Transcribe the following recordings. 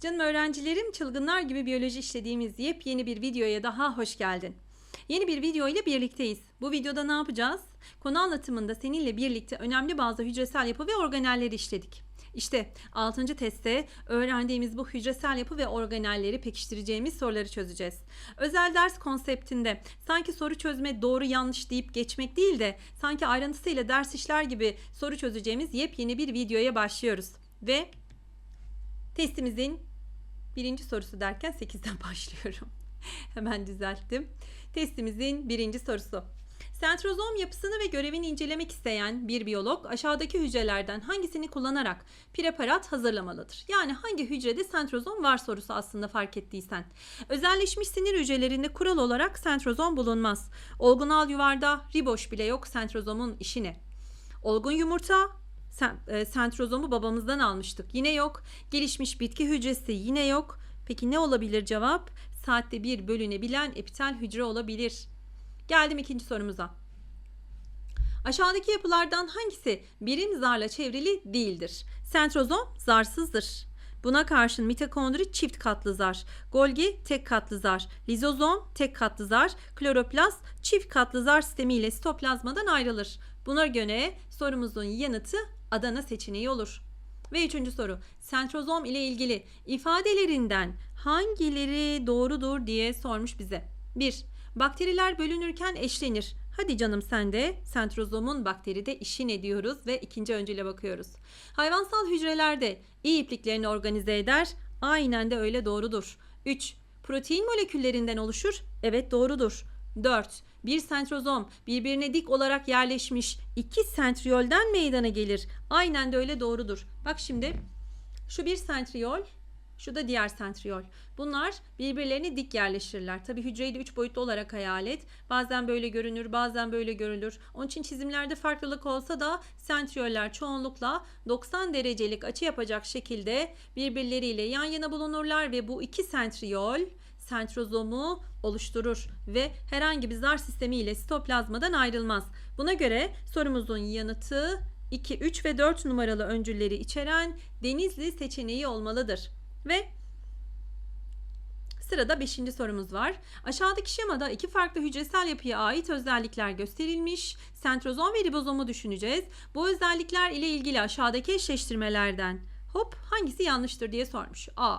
Canım öğrencilerim, çılgınlar gibi biyoloji işlediğimiz yepyeni bir videoya daha hoş geldin. Yeni bir video ile birlikteyiz. Bu videoda ne yapacağız? Konu anlatımında seninle birlikte önemli bazı hücresel yapı ve organelleri işledik. İşte 6. testte öğrendiğimiz bu hücresel yapı ve organelleri pekiştireceğimiz soruları çözeceğiz. Özel ders konseptinde sanki soru çözme doğru yanlış deyip geçmek değil de sanki ayrıntısıyla ders işler gibi soru çözeceğimiz yepyeni bir videoya başlıyoruz. Ve testimizin birinci sorusu derken 8'den başlıyorum. Hemen düzelttim. Testimizin birinci sorusu. Sentrozom yapısını ve görevini incelemek isteyen bir biyolog aşağıdaki hücrelerden hangisini kullanarak preparat hazırlamalıdır? Yani hangi hücrede sentrozom var sorusu aslında fark ettiysen. Özelleşmiş sinir hücrelerinde kural olarak sentrozom bulunmaz. Olgunal yuvarda riboş bile yok sentrozomun işine. Olgun yumurta sentrozomu babamızdan almıştık. Yine yok. Gelişmiş bitki hücresi yine yok. Peki ne olabilir cevap? Saatte bir bölünebilen epitel hücre olabilir. Geldim ikinci sorumuza. Aşağıdaki yapılardan hangisi birim zarla çevrili değildir? Sentrozom zarsızdır. Buna karşın mitokondri çift katlı zar, Golgi tek katlı zar, lizozom tek katlı zar, kloroplast çift katlı zar sistemiyle sitoplazmadan ayrılır. Buna göre sorumuzun yanıtı Adana seçeneği olur. Ve üçüncü soru. Sentrozom ile ilgili ifadelerinden hangileri doğrudur diye sormuş bize. 1. Bakteriler bölünürken eşlenir. Hadi canım sen de sentrozomun bakteride işi ne diyoruz ve ikinci öncüle bakıyoruz. Hayvansal hücrelerde iyi ipliklerini organize eder. Aynen de öyle doğrudur. 3. Protein moleküllerinden oluşur. Evet doğrudur. 4. Bir sentrozom birbirine dik olarak yerleşmiş iki sentriyolden meydana gelir. Aynen de öyle doğrudur. Bak şimdi şu bir sentriyol, şu da diğer sentriyol. Bunlar birbirlerine dik yerleşirler. Tabi hücreyi de 3 boyutlu olarak hayal et. Bazen böyle görünür, bazen böyle görülür. Onun için çizimlerde farklılık olsa da sentriyoller çoğunlukla 90 derecelik açı yapacak şekilde birbirleriyle yan yana bulunurlar ve bu iki sentriyol sentrozomu oluşturur ve herhangi bir zar sistemi ile sitoplazmadan ayrılmaz. Buna göre sorumuzun yanıtı 2, 3 ve 4 numaralı öncülleri içeren Denizli seçeneği olmalıdır. Ve Sırada 5. sorumuz var. Aşağıdaki şemada iki farklı hücresel yapıya ait özellikler gösterilmiş. Sentrozom ve ribozomu düşüneceğiz. Bu özellikler ile ilgili aşağıdaki eşleştirmelerden hop hangisi yanlıştır diye sormuş. A.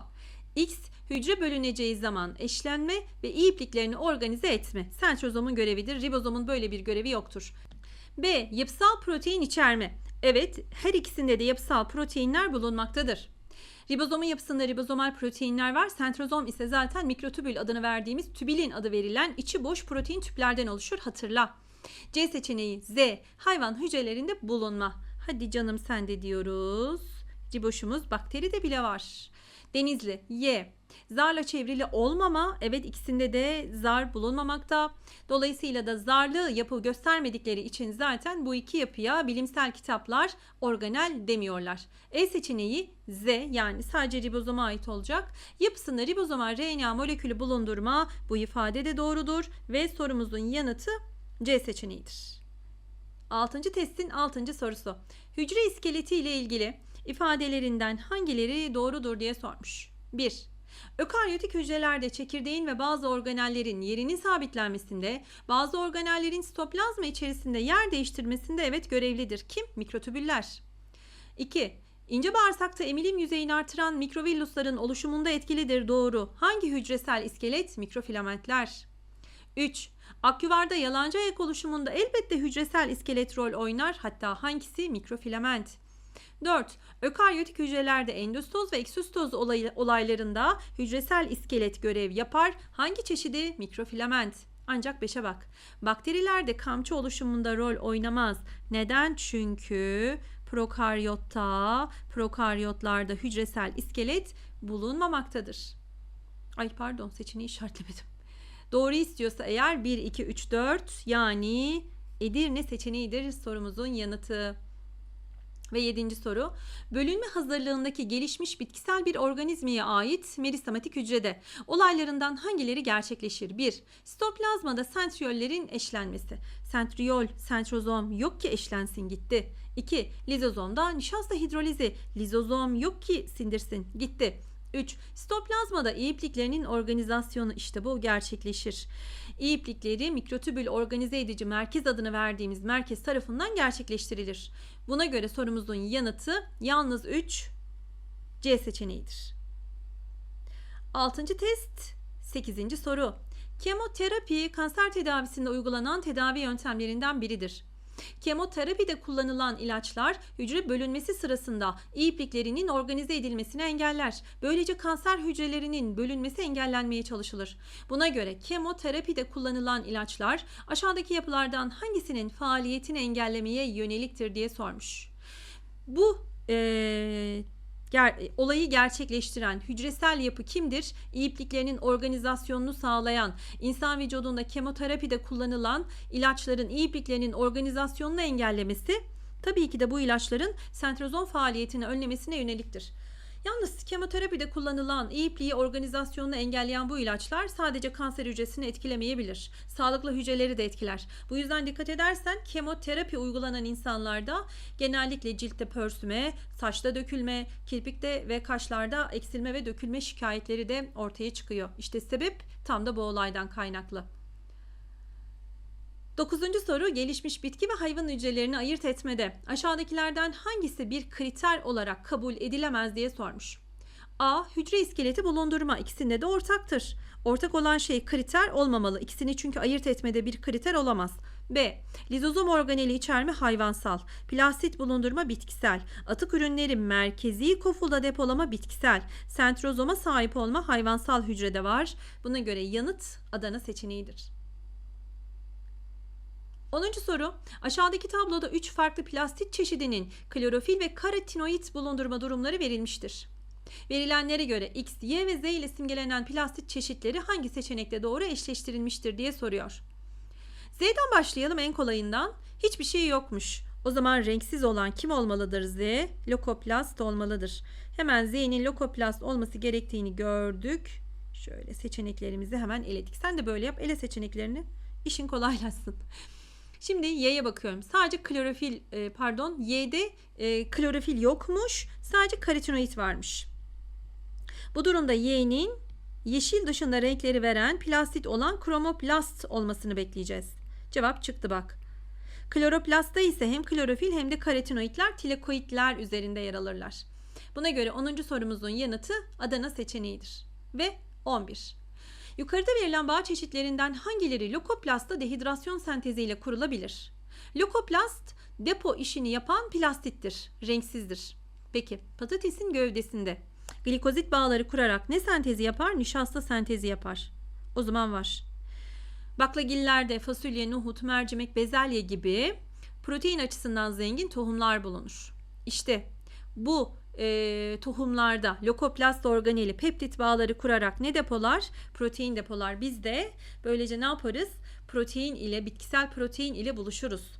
X hücre bölüneceği zaman eşlenme ve ipliklerini organize etme. Sentrozomun görevidir. Ribozomun böyle bir görevi yoktur. B. Yapısal protein içerme. Evet, her ikisinde de yapısal proteinler bulunmaktadır. Ribozomun yapısında ribozomal proteinler var. Sentrozom ise zaten mikrotübül adını verdiğimiz tübilin adı verilen içi boş protein tüplerden oluşur. Hatırla. C seçeneği Z. Hayvan hücrelerinde bulunma. Hadi canım sen de diyoruz. Riboşumuz bakteride bile var. Denizli Y. Zarla çevrili olmama. Evet ikisinde de zar bulunmamakta. Dolayısıyla da zarlı yapı göstermedikleri için zaten bu iki yapıya bilimsel kitaplar organel demiyorlar. E seçeneği Z yani sadece ribozoma ait olacak. Yapısında ribozomal RNA molekülü bulundurma bu ifade de doğrudur ve sorumuzun yanıtı C seçeneğidir. 6. testin 6. sorusu. Hücre iskeleti ile ilgili ifadelerinden hangileri doğrudur diye sormuş. 1. Ökaryotik hücrelerde çekirdeğin ve bazı organellerin yerinin sabitlenmesinde, bazı organellerin sitoplazma içerisinde yer değiştirmesinde evet görevlidir. Kim? Mikrotübüller. 2. İnce bağırsakta emilim yüzeyini artıran mikrovillusların oluşumunda etkilidir. Doğru. Hangi hücresel iskelet? Mikrofilamentler. 3. Akyuvarda yalancı ayak oluşumunda elbette hücresel iskelet rol oynar. Hatta hangisi? Mikrofilament. 4. Ökaryotik hücrelerde endostoz ve eksostoz olay- olaylarında hücresel iskelet görev yapar. Hangi çeşidi? Mikrofilament. Ancak 5'e bak. Bakterilerde kamçı oluşumunda rol oynamaz. Neden? Çünkü prokaryotta, prokaryotlarda hücresel iskelet bulunmamaktadır. Ay pardon seçeneği işaretlemedim. Doğru istiyorsa eğer 1, 2, 3, 4 yani Edirne seçeneğidir sorumuzun yanıtı. Ve yedinci soru. Bölünme hazırlığındaki gelişmiş bitkisel bir organizmaya ait meristematik hücrede olaylarından hangileri gerçekleşir? 1. Sitoplazmada sentriyollerin eşlenmesi. Sentriyol, sentrozom yok ki eşlensin gitti. 2. Lizozomda nişasta hidrolizi. Lizozom yok ki sindirsin gitti. 3. Sitoplazmada ipliklerinin organizasyonu işte bu gerçekleşir. İyi iplikleri mikrotübül organize edici merkez adını verdiğimiz merkez tarafından gerçekleştirilir. Buna göre sorumuzun yanıtı yalnız 3 C seçeneğidir. 6. test 8. soru. Kemoterapi kanser tedavisinde uygulanan tedavi yöntemlerinden biridir. Kemoterapide kullanılan ilaçlar hücre bölünmesi sırasında ipliklerinin organize edilmesini engeller. Böylece kanser hücrelerinin bölünmesi engellenmeye çalışılır. Buna göre kemoterapide kullanılan ilaçlar aşağıdaki yapılardan hangisinin faaliyetini engellemeye yöneliktir diye sormuş. Bu eee ger- olayı gerçekleştiren hücresel yapı kimdir? İyi ipliklerinin organizasyonunu sağlayan, insan vücudunda kemoterapide kullanılan ilaçların iyi ipliklerinin organizasyonunu engellemesi tabii ki de bu ilaçların sentrozom faaliyetini önlemesine yöneliktir. Yalnız kemoterapide kullanılan iyi ipliği organizasyonunu engelleyen bu ilaçlar sadece kanser hücresini etkilemeyebilir. Sağlıklı hücreleri de etkiler. Bu yüzden dikkat edersen kemoterapi uygulanan insanlarda genellikle ciltte pörsüme, saçta dökülme, kirpikte ve kaşlarda eksilme ve dökülme şikayetleri de ortaya çıkıyor. İşte sebep tam da bu olaydan kaynaklı. Dokuzuncu soru gelişmiş bitki ve hayvan hücrelerini ayırt etmede aşağıdakilerden hangisi bir kriter olarak kabul edilemez diye sormuş. A. Hücre iskeleti bulundurma ikisinde de ortaktır. Ortak olan şey kriter olmamalı. İkisini çünkü ayırt etmede bir kriter olamaz. B. Lizozom organeli içerme hayvansal. Plastit bulundurma bitkisel. Atık ürünleri merkezi kofulda depolama bitkisel. Sentrozoma sahip olma hayvansal hücrede var. Buna göre yanıt Adana seçeneğidir. 10. soru. Aşağıdaki tabloda 3 farklı plastit çeşidinin klorofil ve karotinoid bulundurma durumları verilmiştir. Verilenlere göre X, Y ve Z ile simgelenen plastit çeşitleri hangi seçenekte doğru eşleştirilmiştir diye soruyor. Z'den başlayalım en kolayından. Hiçbir şey yokmuş. O zaman renksiz olan kim olmalıdır Z? Lokoplast olmalıdır. Hemen Z'nin lokoplast olması gerektiğini gördük. Şöyle seçeneklerimizi hemen eledik. Sen de böyle yap. Ele seçeneklerini. İşin kolaylaşsın. Şimdi Y'ye bakıyorum. Sadece klorofil e, pardon Y'de e, klorofil yokmuş. Sadece karotinoid varmış. Bu durumda Y'nin yeşil dışında renkleri veren plastit olan kromoplast olmasını bekleyeceğiz. Cevap çıktı bak. Kloroplastta ise hem klorofil hem de karotinoidler tilakoidler üzerinde yer alırlar. Buna göre 10. sorumuzun yanıtı Adana seçeneğidir. Ve 11. Yukarıda verilen bağ çeşitlerinden hangileri lokoplastta dehidrasyon senteziyle kurulabilir? Lokoplast depo işini yapan plastittir, renksizdir. Peki patatesin gövdesinde glikozit bağları kurarak ne sentezi yapar? Nişasta sentezi yapar. O zaman var. Baklagillerde fasulye, nohut, mercimek, bezelye gibi protein açısından zengin tohumlar bulunur. İşte bu e, tohumlarda lokoplast organeli peptit bağları kurarak ne depolar? Protein depolar. Biz de böylece ne yaparız? Protein ile bitkisel protein ile buluşuruz.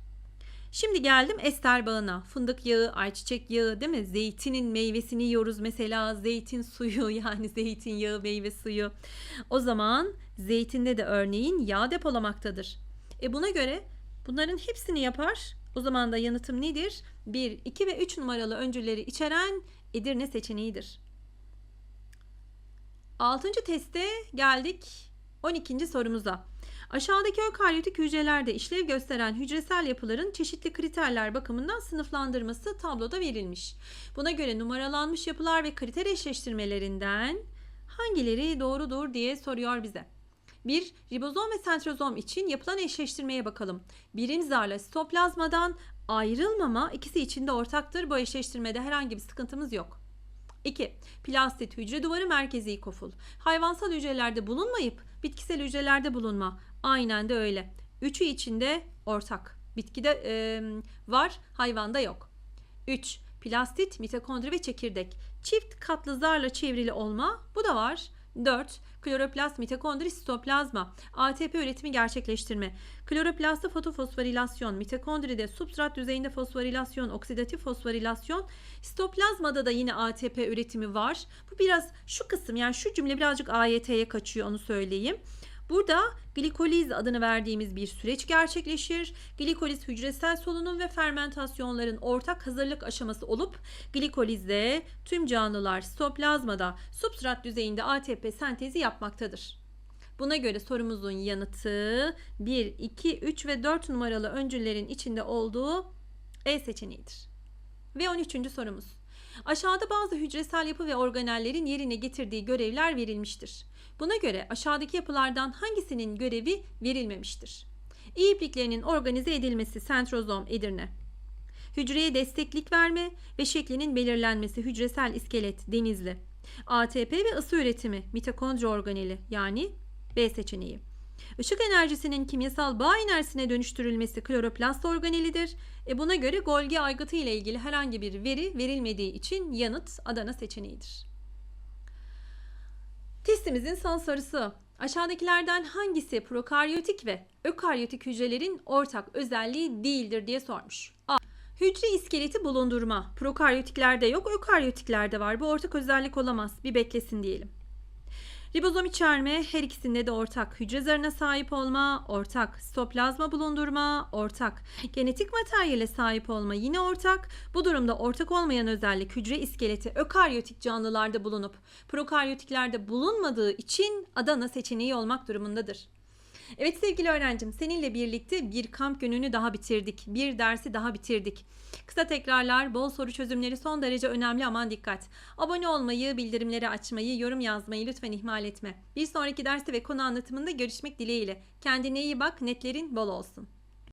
Şimdi geldim ester bağına. Fındık yağı, ayçiçek yağı değil mi? Zeytinin meyvesini yiyoruz mesela. Zeytin suyu yani zeytin yağı, meyve suyu. O zaman zeytinde de örneğin yağ depolamaktadır. E buna göre bunların hepsini yapar. O zaman da yanıtım nedir? 1, 2 ve 3 numaralı öncülleri içeren Edirne seçeneğidir. 6. teste geldik 12. sorumuza. Aşağıdaki ökaryotik hücrelerde işlev gösteren hücresel yapıların çeşitli kriterler bakımından sınıflandırması tabloda verilmiş. Buna göre numaralanmış yapılar ve kriter eşleştirmelerinden hangileri doğrudur diye soruyor bize. 1. Ribozom ve sentrozom için yapılan eşleştirmeye bakalım. Birim zarla sitoplazmadan ayrılmama ikisi içinde ortaktır. Bu eşleştirmede herhangi bir sıkıntımız yok. 2. Plastit hücre duvarı merkezi koful. Hayvansal hücrelerde bulunmayıp bitkisel hücrelerde bulunma. Aynen de öyle. Üçü içinde ortak. Bitkide e, var, hayvanda yok. 3. Plastit, mitokondri ve çekirdek. Çift katlı zarla çevrili olma. Bu da var. 4. Kloroplast, mitokondri, sitoplazma. ATP üretimi gerçekleştirme. Kloroplastta fotofosforilasyon, mitokondride substrat düzeyinde fosforilasyon, oksidatif fosforilasyon. Sitoplazmada da yine ATP üretimi var. Bu biraz şu kısım yani şu cümle birazcık AYT'ye kaçıyor onu söyleyeyim. Burada glikoliz adını verdiğimiz bir süreç gerçekleşir. Glikoliz hücresel solunum ve fermentasyonların ortak hazırlık aşaması olup glikolizde tüm canlılar sitoplazmada substrat düzeyinde ATP sentezi yapmaktadır. Buna göre sorumuzun yanıtı 1, 2, 3 ve 4 numaralı öncüllerin içinde olduğu E seçeneğidir. Ve 13. sorumuz. Aşağıda bazı hücresel yapı ve organellerin yerine getirdiği görevler verilmiştir. Buna göre aşağıdaki yapılardan hangisinin görevi verilmemiştir? İ ipliklerinin organize edilmesi sentrozom Edirne. Hücreye desteklik verme ve şeklinin belirlenmesi hücresel iskelet Denizli. ATP ve ısı üretimi mitokondri organeli yani B seçeneği. Işık enerjisinin kimyasal bağ enerjisine dönüştürülmesi kloroplast organelidir. E buna göre Golgi aygıtı ile ilgili herhangi bir veri verilmediği için yanıt Adana seçeneğidir. Testimizin son sorusu. Aşağıdakilerden hangisi prokaryotik ve ökaryotik hücrelerin ortak özelliği değildir diye sormuş. A. Hücre iskeleti bulundurma. Prokaryotiklerde yok, ökaryotiklerde var. Bu ortak özellik olamaz. Bir beklesin diyelim. Ribozom içerme her ikisinde de ortak. Hücre zarına sahip olma, ortak. Sitoplazma bulundurma, ortak. Genetik materyale sahip olma yine ortak. Bu durumda ortak olmayan özellik hücre iskeleti ökaryotik canlılarda bulunup prokaryotiklerde bulunmadığı için Adana seçeneği olmak durumundadır. Evet sevgili öğrencim seninle birlikte bir kamp gününü daha bitirdik. Bir dersi daha bitirdik. Kısa tekrarlar, bol soru çözümleri son derece önemli aman dikkat. Abone olmayı, bildirimleri açmayı, yorum yazmayı lütfen ihmal etme. Bir sonraki derste ve konu anlatımında görüşmek dileğiyle. Kendine iyi bak, netlerin bol olsun.